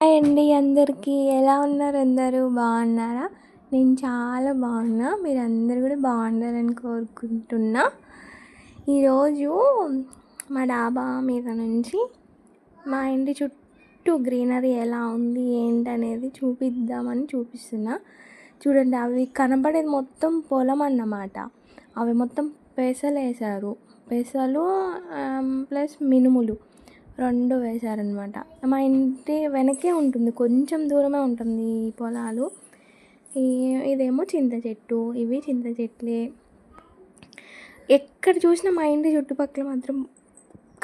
Hi అండి అందరికీ. ఎలా ఉన్నారు అందరూ? బాగున్నారా? నేను చాలా బాగున్నా. మీరు అందరు కూడా బాగుండాలని కోరుకుంటున్నా. ఈరోజు మా డాబా మీద నుంచి మా ఇంటి చుట్టూ గ్రీనరీ ఎలా ఉంది ఏంటనేది చూపిద్దామని చూపిస్తున్నా. చూడండి అవి కనపడేది మొత్తం పొలం అన్నమాట. అవి మొత్తం పెసలు వేసారు పెసలు ప్లస్ మినుములు. రెండు వేశారనమాట. మా ఇంటి వెనకే ఉంటుంది కొంచెం దూరమే ఉంటుంది ఈ పొలాలు. ఇదేమో చింత చెట్టు ఇవి చింత చెట్లే. ఎక్కడ చూసినా మా ఇంటి చుట్టుపక్కల మాత్రం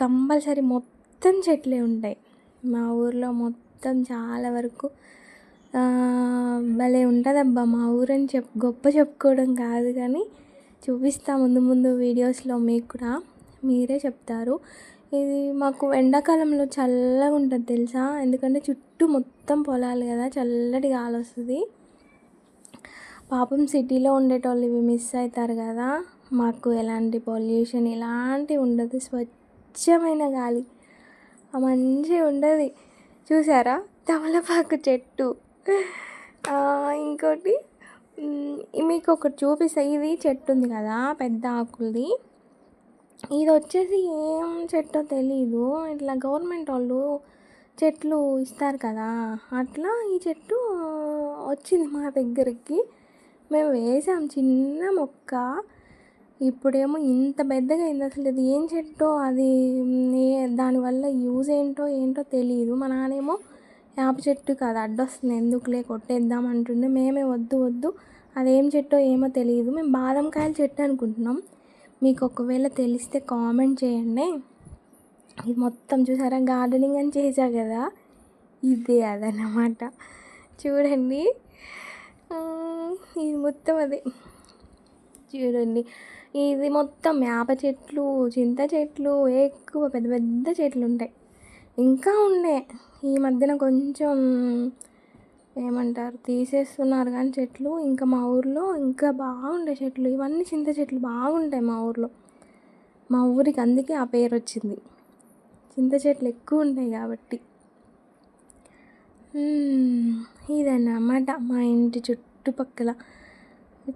కంపల్సరీ మొత్తం చెట్లే ఉంటాయి. మా ఊర్లో మొత్తం చాలా వరకు భలే ఉంటుందబ్బా మా ఊరని చెప్ గొప్ప చెప్పుకోవడం కాదు కానీ చూపిస్తా ముందు ముందు వీడియోస్లో మీకు కూడా మీరే చెప్తారు. ఇది మాకు ఎండాకాలంలో చల్లగా ఉంటుంది తెలుసా? ఎందుకంటే చుట్టూ మొత్తం పొలాలు కదా చల్లటి గాలి వస్తుంది. పాపం సిటీలో ఉండేటోళ్ళు ఇవి మిస్ అవుతారు కదా. మాకు ఎలాంటి పొల్యూషన్ ఇలాంటివి ఉండదు. స్వచ్ఛమైన గాలి. మంచిగా ఉండదు. చూసారా? తమలపాకు చెట్టు. ఇంకోటి మీకు ఒకటి చూపిస్తా. ఇది చెట్టు ఉంది కదా పెద్ద ఆకులది. ఇది వచ్చేసి ఏం చెట్టో తెలీదు. ఇట్లా గవర్నమెంట్ వాళ్ళు చెట్లు ఇస్తారు కదా అట్లా ఈ చెట్టు వచ్చింది మా దగ్గరికి. మేము వేసాం చిన్న మొక్క. ఇప్పుడేమో ఇంత పెద్దగా అయింది అసలు ఇది. ఏం చెట్టో అది దానివల్ల యూజ్ ఏంటో ఏంటో తెలియదు మా నానేమో యాప చెట్టు కాదు అడ్డొస్తుంది. ఎందుకులే కొట్టేద్దాం అంటుండే. మేమే వద్దు వద్దు అదేం చెట్టో ఏమో తెలియదు మేము బాదం కాయల చెట్టు అనుకుంటున్నాం. మీకు ఒకవేళ తెలిస్తే కామెంట్ చేయండి. ఇది మొత్తం చూసారా? గార్డెనింగ్ అని చేశా కదా? ఇదే అదనమాట చూడండి. ఇది మొత్తం అదే. చూడండి. ఇది మొత్తం వేప చెట్లు చింత చెట్లు ఎక్కువ పెద్ద పెద్ద చెట్లు ఉంటాయి. ఇంకా ఉండే ఈ మధ్యన కొంచెం ఏమంటారు? తీసేస్తున్నారు కానీ చెట్లు ఇంకా మా ఊర్లో ఇంకా బాగుండే చెట్లు. ఇవన్నీ చింత చెట్లు బాగుంటాయి మా ఊర్లో. మా ఊరికి అందుకే ఆ పేరు వచ్చింది. చింత చెట్లు ఎక్కువ ఉంటాయి కాబట్టి. ఇదన్నమాట మా ఇంటి చుట్టుపక్కల.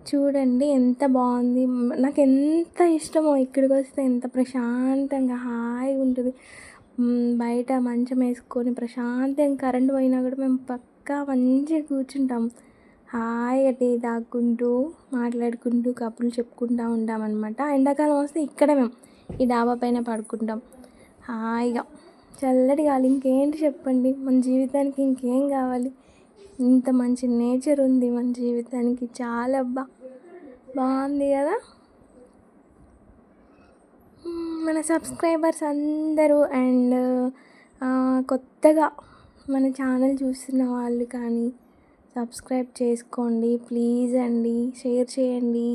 చూడండి ఎంత బాగుంది. నాకు ఎంత ఇష్టమో ఇక్కడికి వస్తే ఎంత ప్రశాంతంగా హాయిగా ఉంటుంది. బయట మంచం వేసుకొని ప్రశాంతంగా కరెంట్ పోయినా కూడా మేము పక్కా మంచిగా కూర్చుంటాం. హాయిగా టీ తాగుకుంటూ మాట్లాడుకుంటూ కబుర్లు చెప్పుకుంటూ ఉంటామన్నమాట ఎండాకాలం వస్తే ఇక్కడ మేము ఈ డాబా పైన పడుకుంటాం. హాయిగా. చల్లటి గాలి ఇంకేంటి చెప్పండి? మన జీవితానికి ఇంకేం కావాలి? ఇంత మంచి నేచర్ ఉంది మన జీవితానికి. చాలా బా బాగుంది కదా? మన సబ్స్క్రైబర్స్ అందరూ అండ్ కొత్తగా మన ఛానల్ చూస్తున్న వాళ్ళు కానీ సబ్స్క్రైబ్ చేసుకోండి. ప్లీజ్ అండి. షేర్ చేయండి.